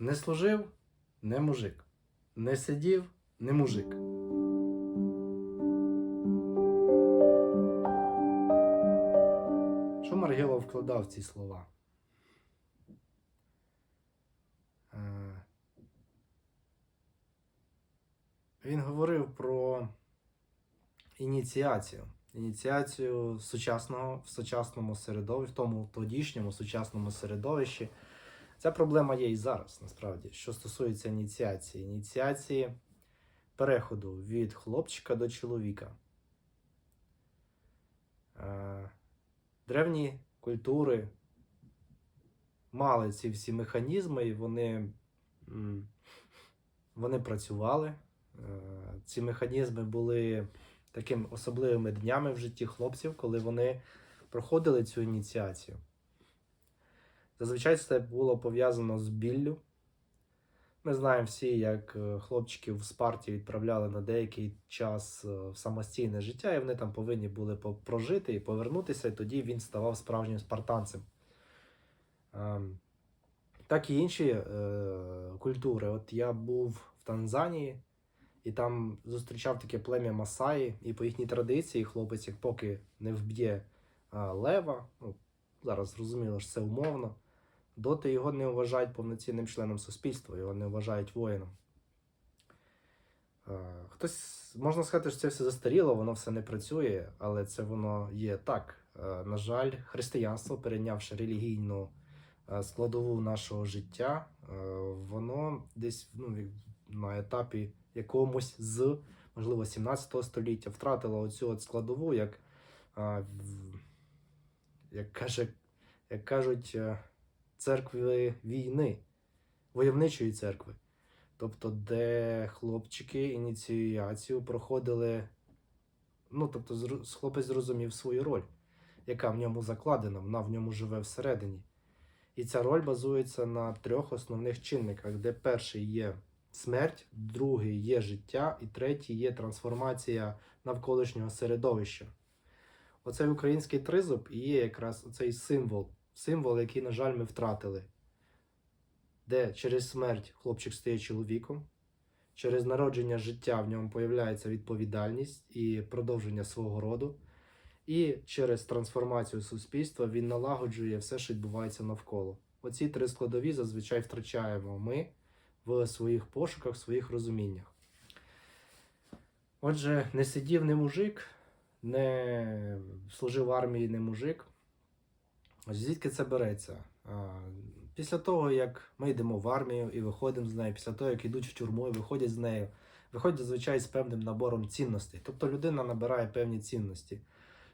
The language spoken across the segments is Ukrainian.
Не служив не мужик. Не сидів не мужик. Що Маргелов вкладав в ці слова? Е, Він говорив про ініціацію. Ініціацію сучасного в сучасному середовищі, в тому тодішньому сучасному середовищі. Ця проблема є і зараз, насправді, що стосується ініціації. Ініціації переходу від хлопчика до чоловіка. Е, Древні культури мали ці всі механізми, і вони, вони працювали. Е, Ці механізми були такими особливими днями в житті хлопців, коли вони проходили цю ініціацію. Зазвичай це було пов'язано з біллю. Ми знаємо всі, як е, хлопчиків в Спарті відправляли на деякий час е, в самостійне життя, і вони там повинні були прожити і повернутися, і тоді він ставав справжнім спартанцем. Ем, Так і інші е, культури. От я був в Танзанії і там зустрічав таке плем'я Масаї, і по їхній традиції хлопець, як поки не вб'є лева, ну, зараз зрозуміло, що це умовно, доти його не вважають повноцінним членом суспільства, його не вважають воїном. Е, Хтось можна сказати, що це все застаріло, воно все не працює, але це воно є так. Е, На жаль, християнство, перейнявши релігійну е, складову нашого життя, воно десь ну, на етапі якомусь з, можливо, 17 століття втратило оцю от складову, як, як, каже, як кажуть, церкви війни, войовничої церкви. Тобто, де хлопчики ініціацію проходили, ну, тобто, хлопець зрозумів свою роль, яка в ньому закладена, вона в ньому живе всередині. І ця роль базується на трьох основних чинниках, де перший є смерть, другий є життя, і третій є трансформація навколишнього середовища. Оцей український тризуб і є якраз цей символ, символ, який, на жаль, ми втратили, де через смерть хлопчик стає чоловіком, через народження життя в ньому появляється відповідальність і продовження свого роду. І через трансформацію суспільства він налагоджує все, що відбувається навколо. Оці три складові зазвичай втрачаємо ми в своїх пошуках, в своїх розуміннях. Отже, не сидів не мужик, не служив в армії не мужик. Звідки це береться? Після того, як ми йдемо в армію і виходимо з нею, після того, як йдуть в тюрму і виходять з нею, виходять зазвичай з певним набором цінностей. Тобто людина набирає певні цінності.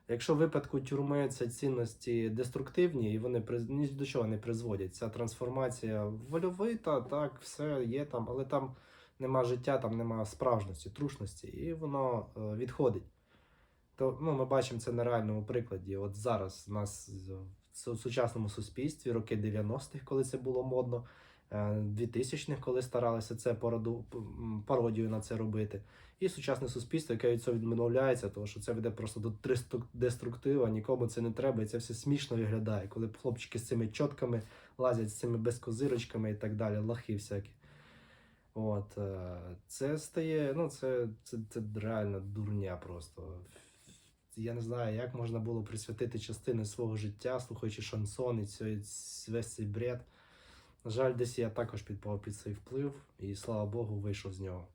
Якщо в випадку тюрми це цінності деструктивні і вони ні до чого не призводять. Ця трансформація вольовита, так, все є там, але там нема життя, там нема справжності, трушності, і воно е, відходить. То ну, ми бачимо це на реальному прикладі. От зараз у нас сучасному суспільстві, роки 90-х, коли це було модно, е, 2000-х, коли старалися це породу, пародію на це робити. І сучасне суспільство, яке від цього відмовляється, тому що це веде просто до деструктива, нікому це не треба, і це все смішно виглядає, коли хлопчики з цими чотками лазять з цими безкозирочками і так далі, лахи всякі. От, е, це стає, ну, це, це, це реально дурня просто. Я не знаю, як можна було присвятити частини свого життя, слухаючи шансон і цей, весь цей бред. На жаль, десь я також підпав під цей вплив, і слава Богу, вийшов з нього.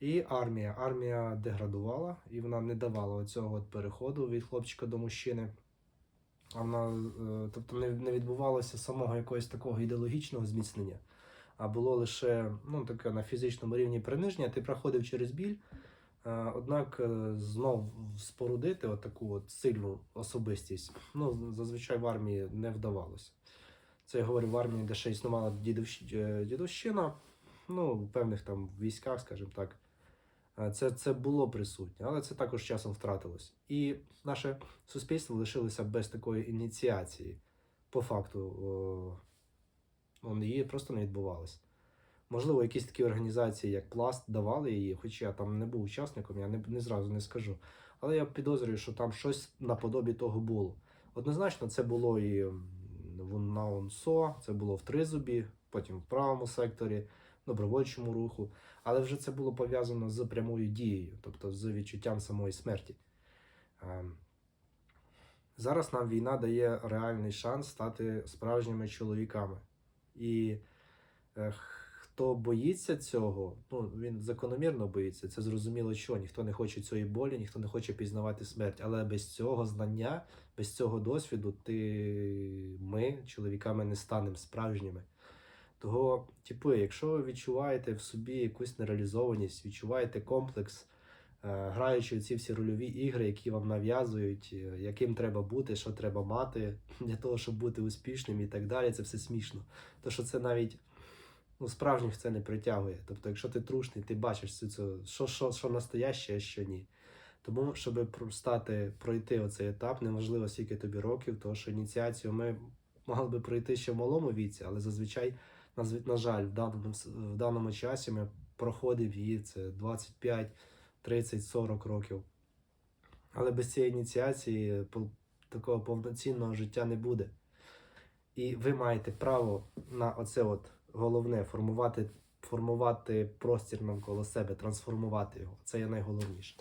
І армія. Армія деградувала, і вона не давала цього переходу від хлопчика до мужчини. Вона, е, тобто, не, відбувалося самого якогось такого ідеологічного зміцнення, а було лише ну, таке на фізичному рівні приниження. Ти проходив через біль, однак е, знов спорудити таку от сильну особистість, ну, зазвичай в армії не вдавалося. Це я говорю в армії, де ще існувала е, дідовщина, ну, в певних там військах, скажімо так. Е, Це, це було присутнє, але це також часом втратилось. І наше суспільство лишилося без такої ініціації. По факту, о, її просто не відбувалося. Можливо, якісь такі організації, як Пласт, давали її, хоч я там не був учасником, я не, не зразу не скажу. Але я підозрюю, що там щось наподобі того було. Однозначно, це було і на ОНСО, це було в Тризубі, потім в правому секторі, добровольчому руху, але вже це було пов'язано з прямою дією, тобто з відчуттям самої смерті. Ем, Зараз нам війна дає реальний шанс стати справжніми чоловіками. І хто боїться цього, ну він закономірно боїться. Це зрозуміло, що ніхто не хоче цієї болі, ніхто не хоче пізнавати смерть. Але без цього знання, без цього досвіду, ти ми, чоловіками, не станемо справжніми. Того, типу, якщо ви відчуваєте в собі якусь нереалізованість, відчуваєте комплекс, е, граючи ці всі рольові ігри, які вам нав'язують, е, яким треба бути, що треба мати для того, щоб бути успішним і так далі, це все смішно. То що це навіть ну, справжніх це не притягує. Тобто, якщо ти трушний, ти бачиш цю, цю що, що, що настояще, а що ні. Тому, щоб стати, пройти оцей етап, неважливо скільки тобі років, тому що ініціацію ми могли би пройти ще в малому віці, але зазвичай, на, жаль, в даному, в даному часі ми проходимо її це 25, 30, 40 років. Але без цієї ініціації такого повноцінного життя не буде. І ви маєте право на оце от головне формувати, формувати простір навколо себе, трансформувати його. Це є найголовніше.